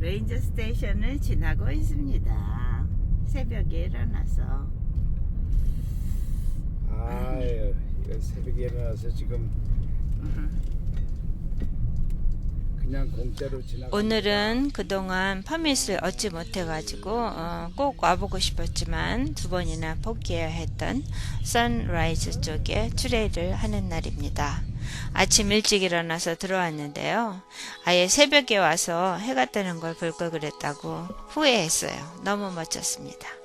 레인저 스테이션을 지나고 있습니다. 새벽에 일어나서 아유, 이거 새벽에 일어나서 지금 그냥 공짜로 지나가. 오늘은 그동안 퍼밋을 얻지 못해가지고 어, 꼭 와보고 싶었지만 두 번이나 포기해야 했던 선라이즈 쪽에 트레이를 하는 날입니다. 아침 일찍 일어나서 들어왔는데요. 아예 새벽에 와서 해가 뜨는 걸 볼 걸 그랬다고 후회했어요. 너무 멋졌습니다.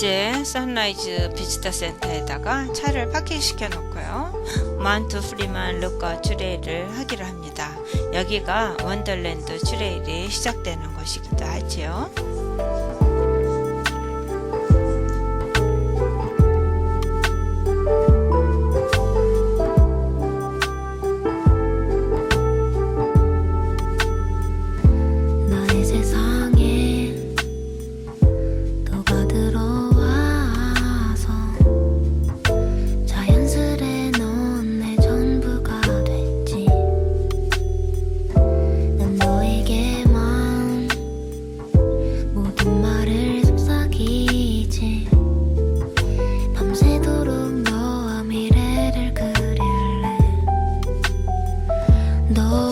이제 선라이즈 비지터 센터에다가 차를 파킹시켜 놓고요. 마운트 프리만 루커 트레일을 하기로 합니다. 여기가 원더랜드 트레일이 시작되는 곳이기도 하지요. No.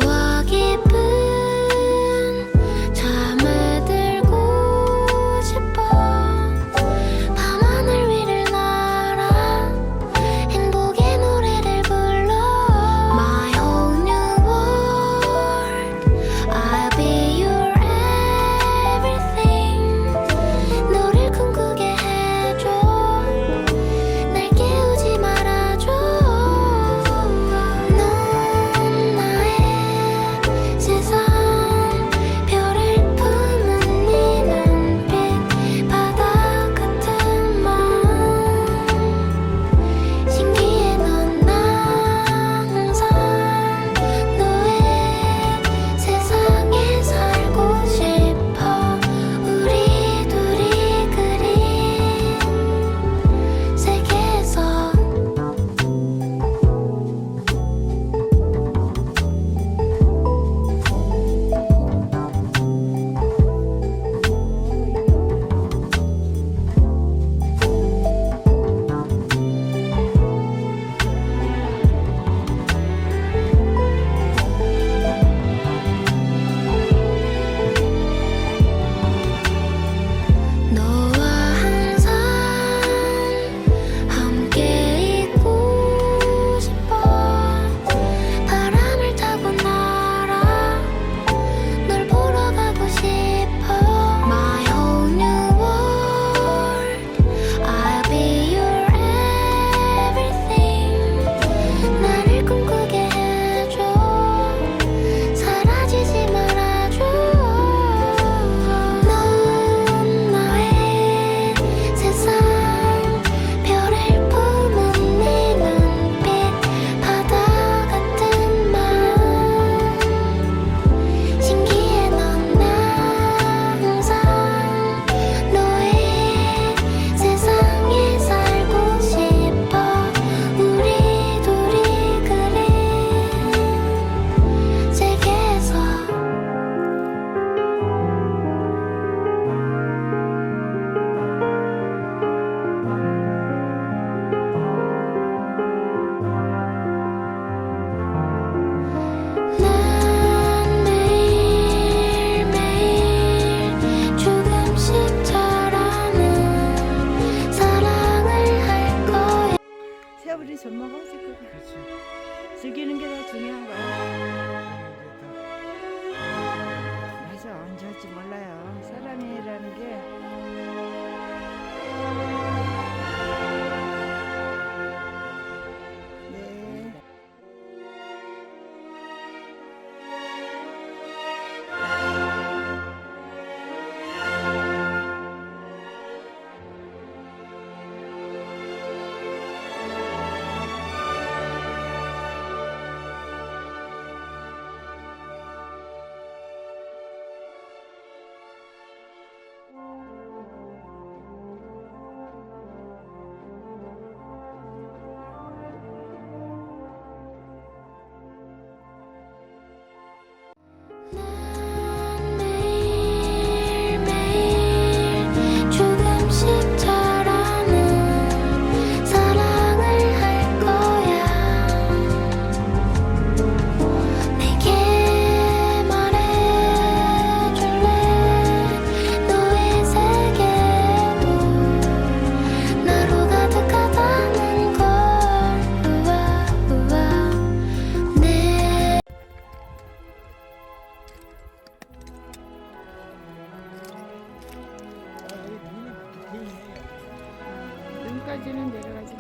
까지는 내려가지.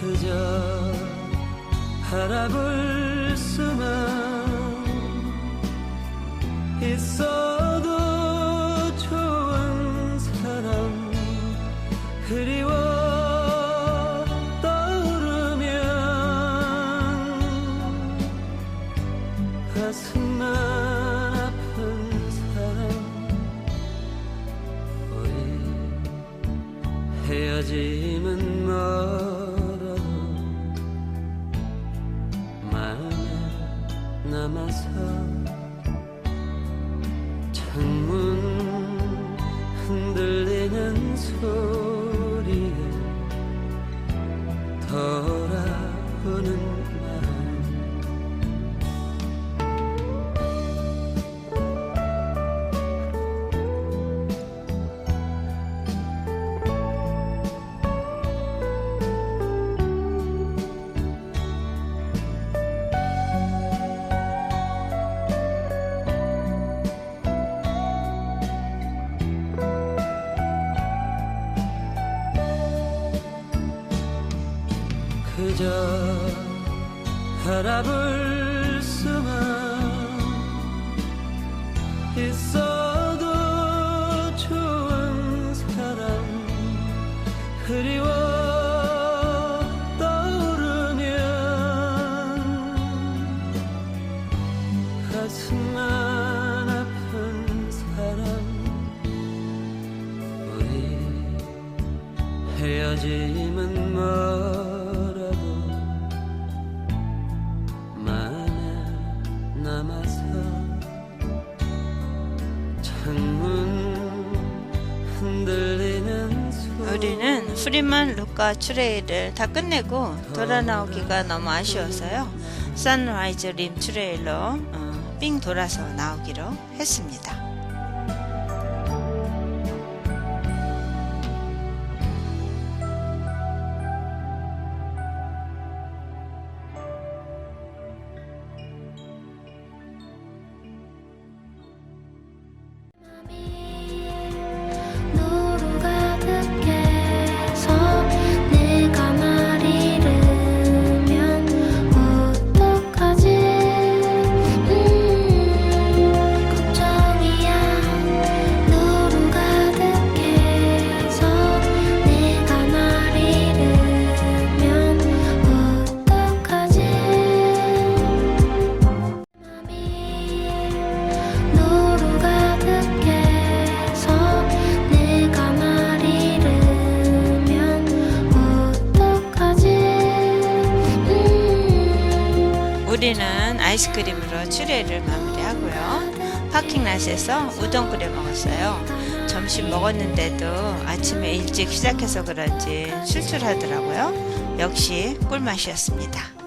그저 바라볼 수만 있어도 좋은 사람 그리워 떠오르면 가슴만 아픈 사람 우리 헤어지 부르는 그저 서랍을 우리는 프리만 루카 트레일을 다 끝내고 돌아 나오기가 너무 아쉬워서요. 선라이즈 림 트레일로 어, 삥 돌아서 나오기로 했습니다. 우리는 아이스크림으로 추레를 마무리하고요. 파킹랏에서 우동 끓여 먹었어요. 점심 먹었는데도 아침에 일찍 시작해서 그런지 출출하더라고요. 역시 꿀맛이었습니다.